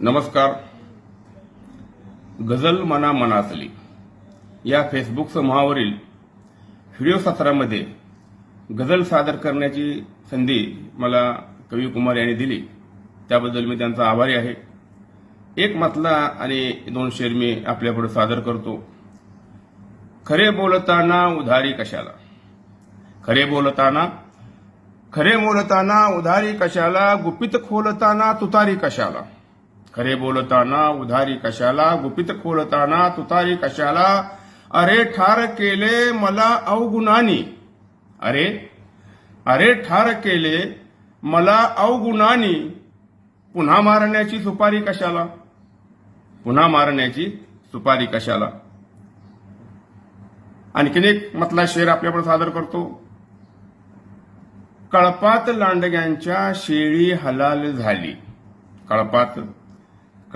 नमस्कार. गझल मना मनातली. या फेसबुक समूहावरील व्हिडिओ सत्रामध्ये गझल सादर करण्याची संधी मला कवी कुमार यांनी दिली. त्याबद्दल मी त्यांचा आभारी आहे. एक मतला आणि दोन शेर मी आपल्यापुढे सादर करतो. खरे बोलताना उधारी कशाला? खरे बोलताना खरे बोलताना उधारी कशाला? गुपित खोलताना तुतारी कशाला? खरे बोलताना उधारी कशाला? गुपित खोलताना तुतारी कशाला? अरे ठार केले मला अवगुणानी. अरे अरे ठार केले मला अवगुणानी. पुन्हा मारण्याची सुपारी कशाला? पुन्हा मारण्याची सुपारी कशाला? आणखीन एक मतला शेर आपल्याकडे सादर करतो. कळपात लांडग्यांच्या शेळी हलाल झाली. कळपात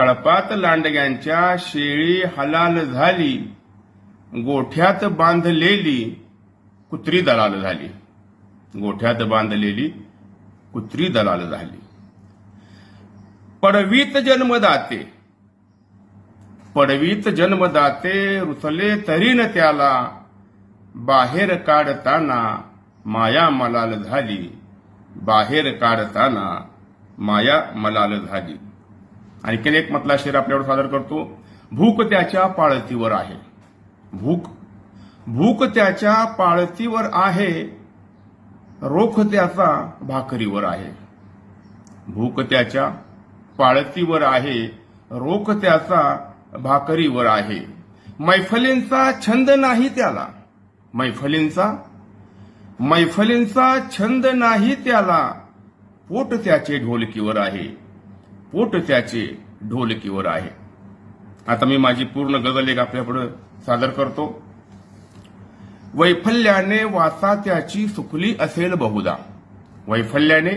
कळपात लांडग्यांच्या शेळी हलाल झाली गोठ्यात बांधलेली कुत्री दलाल झाली. गोठ्यात बांधलेली कुत्री दलाल झाली. पडवीत जन्मदाते पडवीत जन्मदाते रुसले तरी न त्याला बाहेर काढताना माया मलाल झाली बाहेर काढताना माया मलाल झाली. आणखीन एक मतला शेर आपल्यावर सादर करतो भूक त्याच्या पाळतीवर आहे. भूक. भूक त्याच्या पाळतीवर आहे रोख त्याचा भाकरीवर आहे. भूक त्याच्या पाळतीवर आहे रोख त्याचा भाकरीवर आहे. मैफलींचा छंद नाही त्याला. मैफलींचा? मैफलींचा छंद नाही त्याला. पोट त्याचे ढोलकीवर आहे. पोट त्याचे ढोलकीवर आहे. आता मी माझी पूर्ण गजल एक आपल्यापुढे सादर करतो. वैफल्याने वाचा त्याची सुखली असेल बहुदा वैफल्याने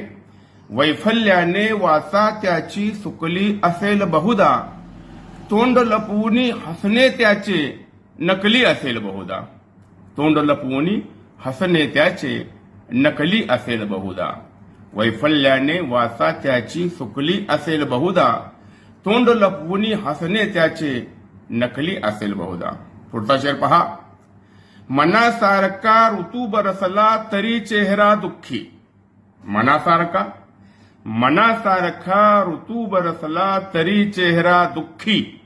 वैफल्याने वाचा त्याची सुकली असेल बहुधा. तोंड लपवूनी हसणे त्याचे नकली असेल बहुधा. तोंड लपवूनी हसणे त्याचे नकली असेल बहुधा. वैफल्याने वाचा त्याची सुकली असेल बहुधा. तोंड लपवुनी हसणे त्याचे नकली असेल बहुधा. पुढचा शेर पहा. मनासारखा ऋतू बरसला तरी चेहरा दुःखी. मनासारखा? मनासारखा ऋतू बरसला तरी चेहरा दुःखी.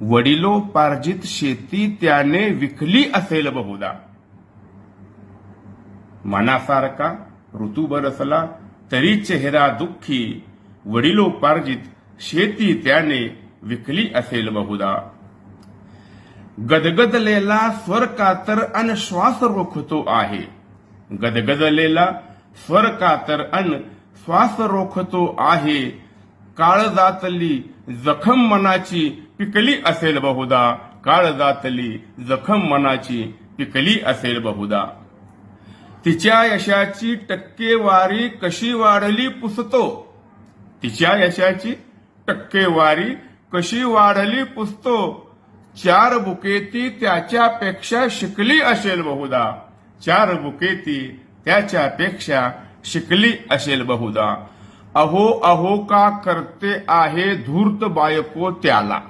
वडिलो पार्जित शेती त्याने विकली असेल बहुधा. मनासारखा? ऋतू बरसला तरी चेहरा दुःखी वडिलोपार्जित शेती त्याने विकली असेल बहुधा. गदगदलेला स्वर कातर अन श्वास रोखतो आहे. गदगदलेला स्वर कातर अन श्वास रोखतो आहे. काळ जातली जखम मनाची पिकली असेल बहुधा. काळ जातली जखम मनाची पिकली असेल बहुधा. तिच्या यशाची टक्केवारी कशी वाढली पुसतो? तिच्या यशाची टक्केवारी कशी वाढली पुसतो? चार बुकेती त्याच्यापेक्षा शिकली असेल बहुधा. चार बुकेती त्याच्यापेक्षा शिकली असेल बहुधा. अहो अहो का करते आहे धूर्त बायको त्याला?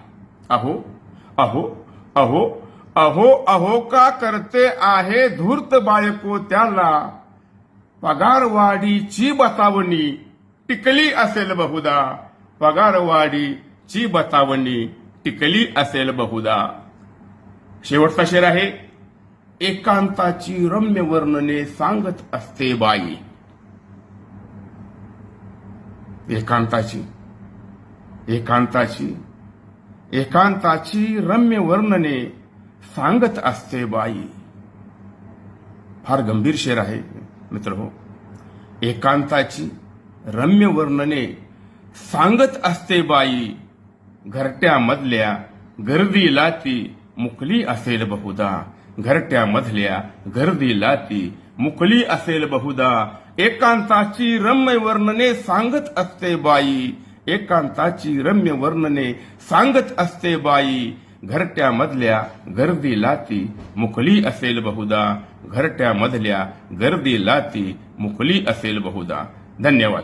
अहो अहो अहो अहो अहो का करते आहे धूर्त बायको त्याला? पगारवाढीची बतावणी टिकली असेल बहुधा. पगारवाढीची बतावणी टिकली असेल बहुधा. शेवटचा शेर आहे. एकांताची रम्य वर्णने सांगत असते बाई. एकांताची एकांताची एकांताची रम्य वर्णने सांगत असते बाई. फार गंभीर शेर आहे मित्र हो एकांताची रम्य वर्णने सांगत असते बाई. घरट्यामधल्या गर्दीला ती मुकली असेल बहुधा घरट्यामधल्या गर्दीला ती मुकली असेल बहुधा एकांताची रम्य वर्णने सांगत असते बाई. एकांताची रम्य वर्णने सांगत असते बाई. घरट्यामधल्या गर्दी लाती मुकली असेल बहुधा घरट्यामधल्या गर्दी लाती मुकली असेल बहुधा धन्यवाद.